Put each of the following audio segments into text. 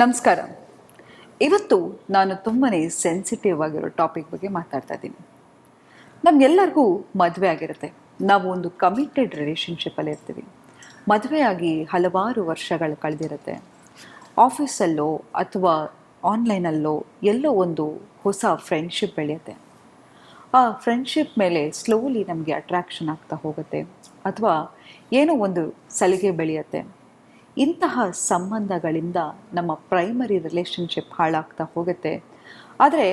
ನಮಸ್ಕಾರ. ಇವತ್ತು ನಾನು ತುಂಬಾ ಸೆನ್ಸಿಟಿವ್ ಆಗಿರೋ ಟಾಪಿಕ್ ಬಗ್ಗೆ ಮಾತಾಡ್ತಾ ಇದ್ದೀನಿ. ನಮಗೆಲ್ಲರಿಗೂ ಮದುವೆ ಆಗಿರುತ್ತೆ. ನಾವು ಒಂದು ಕಮಿಟೆಡ್ ರಿಲೇಷನ್ಶಿಪ್ಪಲ್ಲಿ ಇರ್ತೀವಿ. ಮದುವೆಯಾಗಿ ಹಲವಾರು ವರ್ಷಗಳು ಕಳೆದಿರುತ್ತೆ. ಆಫೀಸಲ್ಲೋ ಅಥವಾ ಆನ್ಲೈನಲ್ಲೋ ಎಲ್ಲೋ ಒಂದು ಹೊಸ ಫ್ರೆಂಡ್ಶಿಪ್ ಬೆಳೆಯುತ್ತೆ. ಆ ಫ್ರೆಂಡ್ಶಿಪ್ ಮೇಲೆ ಸ್ಲೋಲಿ ನಮಗೆ ಅಟ್ರಾಕ್ಷನ್ ಆಗ್ತಾ ಹೋಗುತ್ತೆ. ಅಥವಾ ಏನೋ ಒಂದು ಸಲಿಗೆ ಬೆಳೆಯುತ್ತೆ. ಇಂತಹ ಸಂಬಂಧಗಳಿಂದ ನಮ್ಮ ಪ್ರೈಮರಿ ರಿಲೇಷನ್ಶಿಪ್ ಹಾಳಾಗ್ತಾ ಹೋಗುತ್ತೆ. ಆದರೆ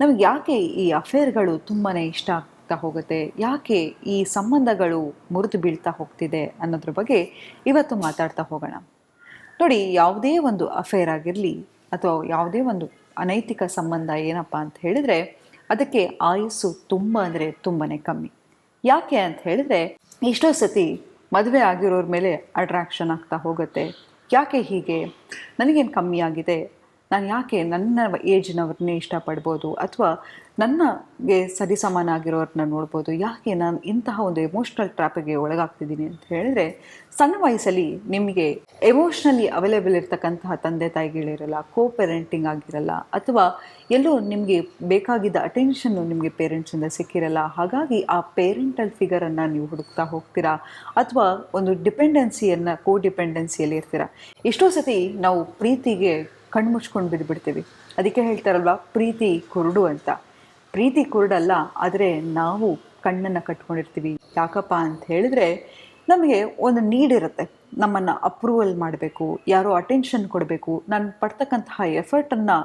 ನಮಗೆ ಯಾಕೆ ಈ ಅಫೇರ್ಗಳು ತುಂಬಾ ಇಷ್ಟ ಆಗ್ತಾ ಹೋಗುತ್ತೆ? ಯಾಕೆ ಈ ಸಂಬಂಧಗಳು ಮುರಿದು ಬೀಳ್ತಾ ಹೋಗ್ತಿದೆ ಅನ್ನೋದ್ರ ಬಗ್ಗೆ ಇವತ್ತು ಮಾತಾಡ್ತಾ ಹೋಗೋಣ. ನೋಡಿ, ಯಾವುದೇ ಒಂದು ಅಫೇರ್ ಆಗಿರಲಿ ಅಥವಾ ಯಾವುದೇ ಒಂದು ಅನೈತಿಕ ಸಂಬಂಧ ಏನಪ್ಪ ಅಂತ ಹೇಳಿದರೆ ಅದಕ್ಕೆ ಆಯಸ್ಸು ತುಂಬ ಅಂದರೆ ತುಂಬಾ ಕಮ್ಮಿ. ಯಾಕೆ ಅಂತ ಹೇಳಿದ್ರೆ ಎಷ್ಟೋ ಸತಿ ಮದುವೆ ಆಗಿರೋರ ಮೇಲೆ ಅಟ್ರಾಕ್ಷನ್ ಆಗ್ತಾ ಹೋಗುತ್ತೆ. ಯಾಕೆ ಹೀಗೆ? ನನಗೇನು ಕಮ್ಮಿ ಆಗಿದೆ? ನಾನು ಯಾಕೆ ನನ್ನ ಏಜ್ನವ್ರನ್ನೇ ಇಷ್ಟಪಡ್ಬೋದು? ಅಥವಾ ನನಗೆ ಸರಿಸಮಾನ ಆಗಿರೋರನ್ನ ನೋಡ್ಬೋದು? ಯಾಕೆ ನಾನು ಇಂತಹ ಒಂದು ಎಮೋಷ್ನಲ್ ಟ್ರ್ಯಾಪಿಗೆ ಒಳಗಾಗ್ತಿದ್ದೀನಿ ಅಂತ ಹೇಳಿದ್ರೆ, ಸಣ್ಣ ವಯಸ್ಸಲ್ಲಿ ನಿಮಗೆ ಎಮೋಷ್ನಲಿ ಅವೈಲೇಬಲ್ ಇರ್ತಕ್ಕಂತಹ ತಂದೆ ತಾಯಿಗಳಿರಲ್ಲ ಕೋ ಪೇರೆಂಟಿಂಗ್ ಆಗಿರಲ್ಲ, ಅಥವಾ ಎಲ್ಲೋ ನಿಮಗೆ ಬೇಕಾಗಿದ್ದ ಅಟೆನ್ಷನ್ನು ನಿಮಗೆ ಪೇರೆಂಟ್ಸಿಂದ ಸಿಕ್ಕಿರಲ್ಲ, ಹಾಗಾಗಿ ಆ ಪೇರೆಂಟಲ್ ಫಿಗರನ್ನು ನೀವು ಹುಡುಕ್ತಾ ಹೋಗ್ತೀರಾ? ಅಥವಾ ಒಂದು ಡಿಪೆಂಡೆನ್ಸಿಯನ್ನು ಕೋ ಡಿಪೆಂಡೆನ್ಸಿಯಲ್ಲಿ ಇರ್ತೀರಾ? ಎಷ್ಟೋ ಸತಿ ನಾವು ಪ್ರೀತಿಗೆ ಕಣ್ಣು ಮುಚ್ಕೊಂಡು ಬಿದ್ದುಬಿಡ್ತೀವಿ ಅದಕ್ಕೆ ಹೇಳ್ತಾರಲ್ವ, ಪ್ರೀತಿ ಕುರುಡು ಅಂತ. ಪ್ರೀತಿ ಕುರುಡಲ್ಲ, ಆದರೆ ನಾವು ಕಣ್ಣನ್ನು ಕಟ್ಕೊಂಡಿರ್ತೀವಿ. ಯಾಕಪ್ಪ ಅಂತ ಹೇಳಿದ್ರೆ, ನಮಗೆ ಒಂದು ನೀಡಿರುತ್ತೆ ನಮ್ಮನ್ನು ಅಪ್ರೂವಲ್ ಮಾಡಬೇಕು, ಯಾರೋ ಅಟೆನ್ಷನ್ ಕೊಡಬೇಕು. ನಾನು ಪಡ್ತಕ್ಕಂತಹ ಎಫರ್ಟನ್ನು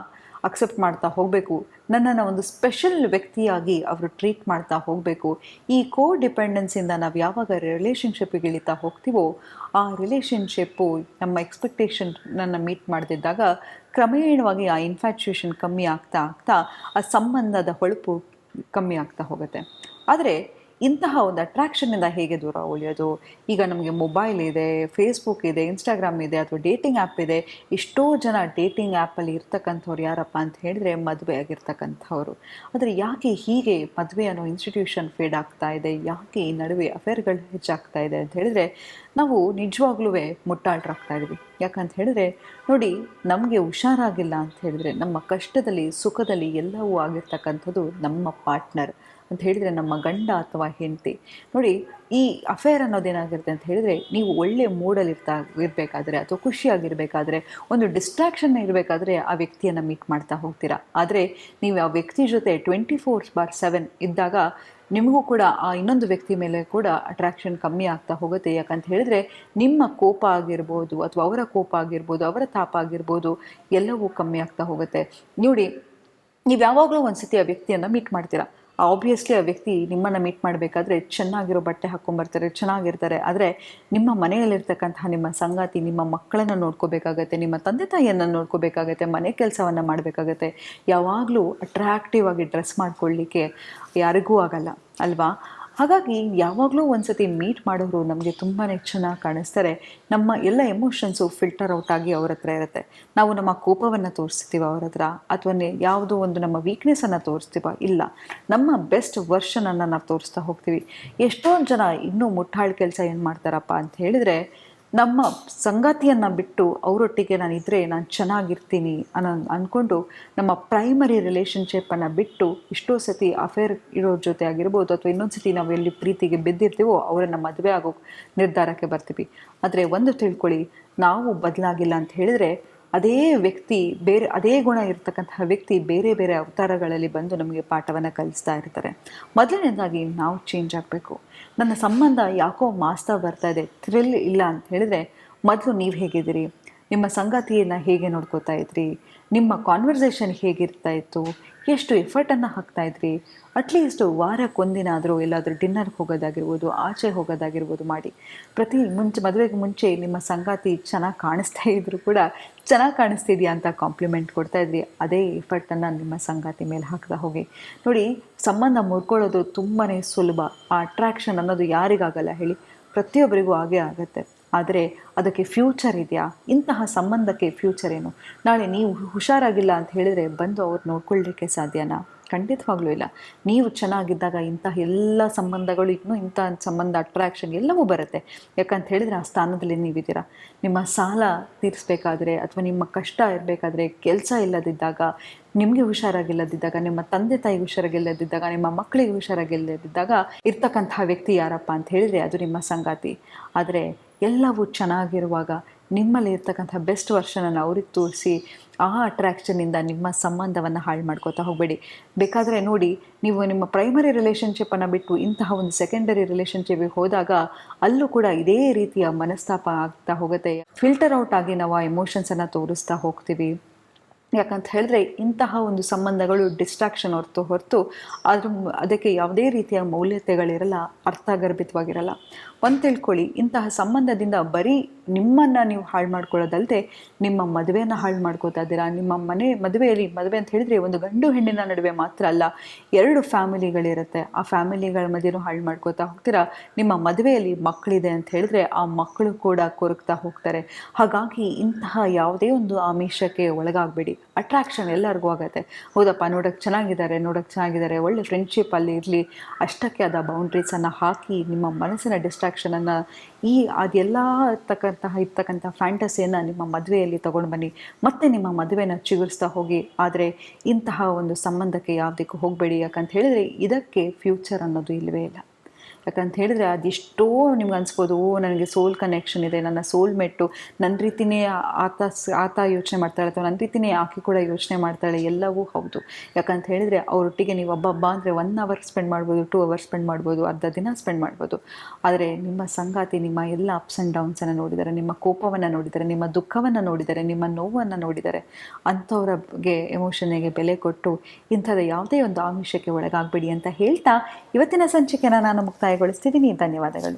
ಅಕ್ಸೆಪ್ಟ್ ಮಾಡ್ತಾ ಹೋಗಬೇಕು. ನನ್ನನ್ನು ಒಂದು ಸ್ಪೆಷಲ್ ವ್ಯಕ್ತಿಯಾಗಿ ಅವರು ಟ್ರೀಟ್ ಮಾಡ್ತಾ ಹೋಗಬೇಕು. ಈ ಕೋ ಡಿಪೆಂಡೆನ್ಸಿಂದ ನಾವು ಯಾವಾಗ ರಿಲೇಷನ್ಶಿಪ್ಪಿಗೆ ಇಳಿತಾ ಹೋಗ್ತೀವೋ, ಆ ರಿಲೇಷನ್ಶಿಪ್ಪು ನಮ್ಮ ಎಕ್ಸ್ಪೆಕ್ಟೇಷನ್ ನನ್ನ ಮೀಟ್ ಮಾಡದಿದ್ದಾಗ ಕ್ರಮೇಣವಾಗಿ ಆ ಇನ್ಫ್ಯಾಚುಯೇಷನ್ ಕಮ್ಮಿ ಆಗ್ತಾ ಆಗ್ತಾ ಆ ಸಂಬಂಧದ ಹೊಳಪು ಕಮ್ಮಿ ಆಗ್ತಾ ಹೋಗುತ್ತೆ. ಆದರೆ ಇಂತಹ ಒಂದು ಅಟ್ರಾಕ್ಷನ್ನಿಂದ ಹೇಗೆ ದೂರ ಉಳಿಯೋದು? ಈಗ ನಮಗೆ ಮೊಬೈಲ್ ಇದೆ ಫೇಸ್ಬುಕ್ ಇದೆ ಇನ್ಸ್ಟಾಗ್ರಾಮ್ ಇದೆ, ಅಥವಾ ಡೇಟಿಂಗ್ ಆ್ಯಪ್ ಇದೆ. ಎಷ್ಟೋ ಜನ ಡೇಟಿಂಗ್ ಆ್ಯಪಲ್ಲಿ ಇರ್ತಕ್ಕಂಥವ್ರು ಯಾರಪ್ಪ ಅಂತ ಹೇಳಿದ್ರೆ ಮದುವೆ ಆಗಿರ್ತಕ್ಕಂಥವ್ರು. ಆದರೆ ಯಾಕೆ ಹೀಗೆ ಮದುವೆ ಅನ್ನೋ ಇನ್ಸ್ಟಿಟ್ಯೂಷನ್ ಫೇಡ್ ಆಗ್ತಾ ಇದೆ? ಯಾಕೆ ಈ ನಡುವೆ ಅಫೇರ್ಗಳು ಹೆಚ್ಚಾಗ್ತಾ ಇದೆ ಅಂತ ಹೇಳಿದ್ರೆ ನಾವು ನಿಜವಾಗ್ಲೂ ಮುಟ್ಟಾಳ್ರಾಗ್ತಾ ಇದ್ವಿ. ಯಾಕಂತ ಹೇಳಿದ್ರೆ ನೋಡಿ, ನಮಗೆ ಹುಷಾರಾಗಿಲ್ಲ ಅಂತ ಹೇಳಿದ್ರೆ ನಮ್ಮ ಕಷ್ಟದಲ್ಲಿ, ಸುಖದಲ್ಲಿ ಎಲ್ಲವೂ ಆಗಿರ್ತಕ್ಕಂಥದ್ದು ನಮ್ಮ ಪಾರ್ಟ್ನರ್ ಅಂತ ಹೇಳಿದರೆ ನಮ್ಮ ಗಂಡ ಅಥವಾ ಹೆಂಡತಿ. ನೋಡಿ, ಈ ಅಫೇರ್ ಅನ್ನೋದೇನಾಗಿರುತ್ತೆ ಅಂತ ಹೇಳಿದರೆ, ನೀವು ಒಳ್ಳೆಯ ಮೂಡಲ್ಲಿ ಇರ್ತಾ ಇರಬೇಕಾದ್ರೆ ಅಥವಾ ಖುಷಿಯಾಗಿರಬೇಕಾದ್ರೆ, ಒಂದು ಡಿಸ್ಟ್ರಾಕ್ಷನ್ ಇರಬೇಕಾದ್ರೆ ಆ ವ್ಯಕ್ತಿಯನ್ನು ಮೀಟ್ ಮಾಡ್ತಾ ಹೋಗ್ತೀರಾ. ಆದರೆ, ನೀವು ಆ ವ್ಯಕ್ತಿ ಜೊತೆ ಟ್ವೆಂಟಿ ಫೋರ್ ಬಾರ್ ಸೆವೆನ್ ಇದ್ದಾಗ ನಿಮಗೂ ಕೂಡ ಆ ಇನ್ನೊಂದು ವ್ಯಕ್ತಿ ಮೇಲೆ ಕೂಡ ಅಟ್ರಾಕ್ಷನ್ ಕಮ್ಮಿ ಆಗ್ತಾ ಹೋಗುತ್ತೆ. ಯಾಕಂತ ಹೇಳಿದ್ರೆ, ನಿಮ್ಮ ಕೋಪ ಆಗಿರ್ಬೋದು ಅಥವಾ ಅವರ ಕೋಪ ಆಗಿರ್ಬೋದು, ಅವರ ತಾಪ ಆಗಿರ್ಬೋದು, ಎಲ್ಲವೂ ಕಮ್ಮಿ ಆಗ್ತಾ ಹೋಗುತ್ತೆ. ನೋಡಿ, ನೀವು ಯಾವಾಗಲೂ ಒಂದು ಸತಿ ಆ ವ್ಯಕ್ತಿಯನ್ನು ಮೀಟ್ ಮಾಡ್ತೀರಾ. ಆಬ್ವಿಯಸ್ಲಿ ಆ ವ್ಯಕ್ತಿ ನಿಮ್ಮನ್ನು ಮೀಟ್ ಮಾಡಬೇಕಾದ್ರೆ ಚೆನ್ನಾಗಿರೋ ಬಟ್ಟೆ ಹಾಕ್ಕೊಂಬರ್ತಾರೆ ಚೆನ್ನಾಗಿರ್ತಾರೆ. ಆದರೆ ನಿಮ್ಮ ಮನೆಯಲ್ಲಿರ್ತಕ್ಕಂತಹ ನಿಮ್ಮ ಸಂಗಾತಿ, ನಿಮ್ಮ ಮಕ್ಕಳನ್ನು ನೋಡ್ಕೋಬೇಕಾಗತ್ತೆ, ನಿಮ್ಮ ತಂದೆ ತಾಯಿಯನ್ನು ನೋಡ್ಕೋಬೇಕಾಗತ್ತೆ, ಮನೆ ಕೆಲಸವನ್ನು ಮಾಡಬೇಕಾಗತ್ತೆ. ಯಾವಾಗಲೂ ಅಟ್ರಾಕ್ಟಿವ್ ಆಗಿ ಡ್ರೆಸ್ ಮಾಡ್ಕೊಳ್ಳಿಕ್ಕೆ ಯಾರಿಗೂ ಆಗಲ್ಲ, ಅಲ್ವಾ? ಹಾಗಾಗಿ ಯಾವಾಗಲೂ ಒಂದು ಸತಿ ಮೀಟ್ ಮಾಡೋರು ನಮಗೆ ತುಂಬಾ ಚೆನ್ನಾಗಿ ಕಾಣಿಸ್ತಾರೆ. ನಮ್ಮ ಎಲ್ಲ ಎಮೋಷನ್ಸು ಫಿಲ್ಟರ್ ಔಟ್ ಆಗಿ ಅವ್ರ ಹತ್ರ ಇರುತ್ತೆ. ನಾವು ನಮ್ಮ ಕೋಪವನ್ನು ತೋರಿಸ್ತೀವ ಅವ್ರ ಹತ್ರ, ಅಥವಾ ಯಾವುದೋ ಒಂದು ನಮ್ಮ ವೀಕ್ನೆಸ್ಸನ್ನು ತೋರಿಸ್ತೀವ? ಇಲ್ಲ. ನಮ್ಮ ಬೆಸ್ಟ್ ವರ್ಷನನ್ನು ನಾವು ತೋರಿಸ್ತಾ ಹೋಗ್ತೀವಿ. ಎಷ್ಟೊಂದು ಜನ ಇನ್ನೂ ಮುಟ್ಟಾಳು ಕೆಲಸ ಏನು ಮಾಡ್ತಾರಪ್ಪ ಅಂತ ಹೇಳಿದರೆ ನಮ್ಮ ಸಂಗಾತಿಯನ್ನು ಬಿಟ್ಟು ಅವರೊಟ್ಟಿಗೆ ನಾನು ಇದ್ದರೆ ನಾನು ಚೆನ್ನಾಗಿರ್ತೀನಿ ಅನ್ನೋ ಅಂದ್ಕೊಂಡು ನಮ್ಮ ಪ್ರೈಮರಿ ರಿಲೇಷನ್ಶಿಪ್ಪನ್ನು ಬಿಟ್ಟು ಎಷ್ಟೋ ಸತಿ ಅಫೇರ್ ಇರೋ ಜೊತೆ ಆಗಿರ್ಬೋದು ಅಥವಾ ಇನ್ನೊಂದು ಸತಿ ನಾವು ಎಲ್ಲಿ ಪ್ರೀತಿಗೆ ಬಿದ್ದಿರ್ತೀವೋ ಅವರನ್ನು ಮದುವೆ ಆಗೋ ನಿರ್ಧಾರಕ್ಕೆ ಬರ್ತೀವಿ. ಆದರೆ ಒಂದು ತಿಳ್ಕೊಳ್ಳಿ ನಾವು ಬದಲಾಗಿಲ್ಲ ಅಂತ ಹೇಳಿದರೆ ಅದೇ ವ್ಯಕ್ತಿ ಬೇರೆ, ಅದೇ ಗುಣ ಇರತಕ್ಕಂತಹ ವ್ಯಕ್ತಿ ಬೇರೆ ಬೇರೆ ಅವತಾರಗಳಲ್ಲಿ ಬಂದು ನಮಗೆ ಪಾಠವನ್ನು ಕಲಿಸ್ತಾ ಇರ್ತಾರೆ. ಮೊದಲನೇದಾಗಿ ನಾವು ಚೇಂಜ್ ಆಗಬೇಕು. ನನ್ನ ಸಂಬಂಧ ಯಾಕೋ ಮಾಸ್ತಾ ಬರ್ತಾ ಇದೆ ಥ್ರಿಲ್ ಇಲ್ಲ ಅಂತ ಹೇಳಿದರೆ, ಮೊದಲು ನೀವು ಹೇಗಿದ್ದೀರಿ? ನಿಮ್ಮ ಸಂಗಾತಿಯನ್ನು ಹೇಗೆ ನೋಡ್ಕೋತಾ ಇದ್ರಿ? ನಿಮ್ಮ ಕಾನ್ವರ್ಸೇಷನ್ ಹೇಗಿರ್ತಾ ಇತ್ತು? ಎಷ್ಟು ಎಫರ್ಟನ್ನು ಹಾಕ್ತಾ ಇದ್ರಿ? ಅಟ್ಲೀಸ್ಟ್ ವಾರಕ್ಕೊಂದಿನ ಆದರೂ ಎಲ್ಲಾದರೂ ಡಿನ್ನರ್ಗೆ ಹೋಗೋದಾಗಿರ್ಬೋದು, ಆಚೆ ಹೋಗೋದಾಗಿರ್ಬೋದು ಮಾಡಿ. ಪ್ರತಿ ಮುಂಚೆ, ಮದುವೆಗೆ ಮುಂಚೆ ನಿಮ್ಮ ಸಂಗಾತಿ ಚೆನ್ನಾಗಿ ಕಾಣಿಸ್ತಾ ಇದ್ದರೂ ಕೂಡ ಚೆನ್ನಾಗಿ ಕಾಣಿಸ್ತಿದ್ಯಾ ಅಂತ ಕಾಂಪ್ಲಿಮೆಂಟ್ ಕೊಡ್ತಾ ಇದ್ರಿ. ಅದೇ ಎಫರ್ಟನ್ನು ನಿಮ್ಮ ಸಂಗಾತಿ ಮೇಲೆ ಹಾಕ್ತಾ ಹೋಗಿ. ನೋಡಿ, ಸಂಬಂಧ ಮುರ್ಕೊಳ್ಳೋದು ತುಂಬಾ ಸುಲಭ. ಆ ಅಟ್ರಾಕ್ಷನ್ ಅನ್ನೋದು ಯಾರಿಗಾಗಲ್ಲ ಹೇಳಿ. ಪ್ರತಿಯೊಬ್ಬರಿಗೂ ಹಾಗೆ ಆಗುತ್ತೆ. ಆದರೆ ಅದಕ್ಕೆ ಫ್ಯೂಚರ್ ಇದೆಯಾ? ಇಂತಹ ಸಂಬಂಧಕ್ಕೆ ಫ್ಯೂಚರ್ ಏನು? ನಾಳೆ ನೀವು ಹುಷಾರಾಗಿಲ್ಲ ಅಂತ ಹೇಳಿದರೆ ಬಂದು ಅವ್ರು ನೋಡ್ಕೊಳ್ಳಿಕ್ಕೆ ಸಾಧ್ಯನಾ? ಖಂಡಿತವಾಗ್ಲೂ ಇಲ್ಲ. ನೀವು ಚೆನ್ನಾಗಿದ್ದಾಗ ಇಂತಹ ಎಲ್ಲ ಸಂಬಂಧಗಳು, ಇನ್ನೂ ಇಂಥ ಸಂಬಂಧ ಅಟ್ರಾಕ್ಷನ್ ಎಲ್ಲವೂ ಬರುತ್ತೆ. ಯಾಕಂತ ಹೇಳಿದ್ರೆ ಆ ಸ್ಥಾನದಲ್ಲಿ ನೀವಿದ್ದೀರಾ? ನಿಮ್ಮ ಸಾಲ ತೀರಿಸಬೇಕಾದ್ರೆ ಅಥವಾ ನಿಮ್ಮ ಕಷ್ಟ ಇರಬೇಕಾದ್ರೆ, ಕೆಲಸ ಇಲ್ಲದಿದ್ದಾಗ, ನಿಮಗೆ ಹುಷಾರಾಗಿಲ್ಲದಿದ್ದಾಗ, ನಿಮ್ಮ ತಂದೆ ತಾಯಿಗೆ ಹುಷಾರಾಗಿಲ್ಲದಿದ್ದಾಗ, ನಿಮ್ಮ ಮಕ್ಕಳಿಗೆ ಹುಷಾರಾಗಿಲ್ಲದಿದ್ದಾಗ ಇರ್ತಕ್ಕಂತಹ ವ್ಯಕ್ತಿ ಯಾರಪ್ಪ ಅಂತ ಹೇಳಿದರೆ ಅದು ನಿಮ್ಮ ಸಂಗಾತಿ. ಆದರೆ ಎಲ್ಲವೂ ಚೆನ್ನಾಗಿರುವಾಗ ನಿಮ್ಮಲ್ಲಿ ಇರ್ತಕ್ಕಂಥ ಬೆಸ್ಟ್ ವರ್ಷನನ್ನು ಅವ್ರಿಗೆ ತೋರಿಸಿ ಆ ಅಟ್ರ್ಯಾಕ್ಷನಿಂದ ನಿಮ್ಮ ಸಂಬಂಧವನ್ನು ಹಾಳು ಮಾಡ್ಕೋತಾ ಹೋಗಬೇಡಿ. ಬೇಕಾದರೆ ನೋಡಿ, ನೀವು ನಿಮ್ಮ ಪ್ರೈಮರಿ ರಿಲೇಷನ್ಶಿಪ್ಪನ್ನು ಬಿಟ್ಟು ಇಂತಹ ಒಂದು ಸೆಕೆಂಡರಿ ರಿಲೇಷನ್ಶಿಪ್ಗೆ ಹೋದಾಗ ಅಲ್ಲೂ ಕೂಡ ಇದೇ ರೀತಿಯ ಮನಸ್ತಾಪ ಆಗ್ತಾ ಹೋಗುತ್ತೆ. ಫಿಲ್ಟರ್ ಔಟ್ ಆಗಿ ನಾವು ಆ ಎಮೋಷನ್ಸನ್ನು ತೋರಿಸ್ತಾ ಹೋಗ್ತೀವಿ. ಯಾಕಂತ ಹೇಳಿದ್ರೆ ಇಂತಹ ಒಂದು ಸಂಬಂಧಗಳು ಡಿಸ್ಟ್ರಾಕ್ಷನ್ ಹೊರತು ಹೊರತು ಅದ್ರ ಅದಕ್ಕೆ ಯಾವುದೇ ರೀತಿಯ ಮೌಲ್ಯತೆಗಳಿರಲ್ಲ, ಅರ್ಥಗರ್ಭಿತವಾಗಿರಲ್ಲ. ಒಂದು ತಿಳ್ಕೊಳ್ಳಿ, ಇಂತಹ ಸಂಬಂಧದಿಂದ ಬರೀ ನಿಮ್ಮನ್ನು ನೀವು ಹಾಳು ಮಾಡ್ಕೊಳ್ಳೋದಲ್ಲದೆ ನಿಮ್ಮ ಮದುವೆಯನ್ನು ಹಾಳು ಮಾಡ್ಕೋತಾ ಇದ್ದೀರಾ? ನಿಮ್ಮ ಮನೆ ಮದುವೆಯಲ್ಲಿ ಮದುವೆ ಅಂತ ಹೇಳಿದ್ರೆ ಒಂದು ಗಂಡು ಹೆಣ್ಣಿನ ನಡುವೆ ಮಾತ್ರ ಅಲ್ಲ, ಎರಡು ಫ್ಯಾಮಿಲಿಗಳಿರುತ್ತೆ. ಆ ಫ್ಯಾಮಿಲಿಗಳ ಮಧ್ಯೆನೂ ಹಾಳು ಮಾಡ್ಕೋತಾ ಹೋಗ್ತೀರಾ? ನಿಮ್ಮ ಮದುವೆಯಲ್ಲಿ ಮಕ್ಕಳಿದೆ ಅಂತ ಹೇಳಿದ್ರೆ ಆ ಮಕ್ಕಳು ಕೂಡ ಕೊರಗ್ತಾ ಹೋಗ್ತಾರೆ. ಹಾಗಾಗಿ ಇಂತಹ ಯಾವುದೇ ಒಂದು ಆಮಿಷಕ್ಕೆ ಒಳಗಾಗಬೇಡಿ. ಅಟ್ರಾಕ್ಷನ್ ಎಲ್ಲರಿಗೂ ಆಗುತ್ತೆ. ಹೌದಪ್ಪ ನೋಡೋಕ್ಕೆ ಚೆನ್ನಾಗಿದ್ದಾರೆ ನೋಡೋಕ್ಕೆ ಚೆನ್ನಾಗಿದ್ದಾರೆ, ಒಳ್ಳೆ ಫ್ರೆಂಡ್ಶಿಪ್ ಅಲ್ಲಿ ಇರಲಿ. ಅಷ್ಟಕ್ಕೆ ಆದ ಬೌಂಡ್ರೀಸನ್ನು ಹಾಕಿ ನಿಮ್ಮ ಮನಸ್ಸಿನ ಡಿಸ್ಟ್ರಾಕ್ಷನನ್ನು ಈ ಅದೆಲ್ಲ ಇರ್ತಕ್ಕಂತಹ, ಇರ್ತಕ್ಕಂಥ ಫ್ಯಾಂಟಸಿಯನ್ನು ನಿಮ್ಮ ಮದುವೆಯಲ್ಲಿ ತೊಗೊಂಡು ಬನ್ನಿ. ಮತ್ತೆ ನಿಮ್ಮ ಮದುವೆನ ಚಿಗುರಿಸ್ತಾ ಹೋಗಿ. ಆದರೆ ಇಂತಹ ಒಂದು ಸಂಬಂಧಕ್ಕೆ ಯಾವುದಕ್ಕೂ ಹೋಗಬೇಡಿ. ಯಾಕಂತ ಹೇಳಿದರೆ ಇದಕ್ಕೆ ಫ್ಯೂಚರ್ ಅನ್ನೋದು ಇಲ್ಲವೇ ಇಲ್ಲ. ಯಾಕಂತ ಹೇಳಿದ್ರೆ ಅದೆಷ್ಟೋ ನಿಮ್ಗೆ ಅನ್ಸ್ಬೋದು, ಓ, ನನಗೆ ಸೋಲ್ ಕನೆಕ್ಷನ್ ಇದೆ, ನನ್ನ ಸೋಲ್ ಮೆಟ್ಟು ನನ್ನ ರೀತಿನೇ ಆತ ಆತ ಯೋಚನೆ ಮಾಡ್ತಾಳೆ ಅಥವಾ ನನ್ನ ರೀತಿನೇ ಆಕೆ ಕೂಡ ಯೋಚನೆ ಮಾಡ್ತಾಳೆ, ಎಲ್ಲವೂ ಹೌದು. ಯಾಕಂತ ಹೇಳಿದರೆ ಅವರೊಟ್ಟಿಗೆ ನೀವು ಹಬ್ಬ ಅಂದರೆ ಒನ್ ಅವರ್ ಸ್ಪೆಂಡ್ ಮಾಡ್ಬೋದು ಟೂ ಅವರ್ ಸ್ಪೆಂಡ್ ಮಾಡ್ಬೋದು, ಅರ್ಧ ದಿನ ಸ್ಪೆಂಡ್ ಮಾಡ್ಬೋದು. ಆದರೆ ನಿಮ್ಮ ಸಂಗಾತಿ, ನಿಮ್ಮ ಎಲ್ಲ ಅಪ್ಸ್ ಆ್ಯಂಡ್ ಡೌನ್ಸನ್ನು ನೋಡಿದರೆ, ನಿಮ್ಮ ಕೋಪವನ್ನು ನೋಡಿದರೆ, ನಿಮ್ಮ ದುಃಖವನ್ನು ನೋಡಿದರೆ, ನಿಮ್ಮ ನೋವನ್ನು ನೋಡಿದ್ದಾರೆ ಬಗ್ಗೆ ಎಮೋಷನ್ಗೆ ಬೆಲೆ ಕೊಟ್ಟು ಇಂಥದ್ದು ಯಾವುದೇ ಒಂದು ಆಮಿಷಕ್ಕೆ ಒಳಗಾಗಬೇಡಿ ಅಂತ ಹೇಳ್ತಾ ಇವತ್ತಿನ ಸಂಚಿಕೆನ ನಾನು ಮುಕ್ತಾಯಗೊಳಿಸ್ತಿದ್ದೀನಿ ಧನ್ಯವಾದಗಳು.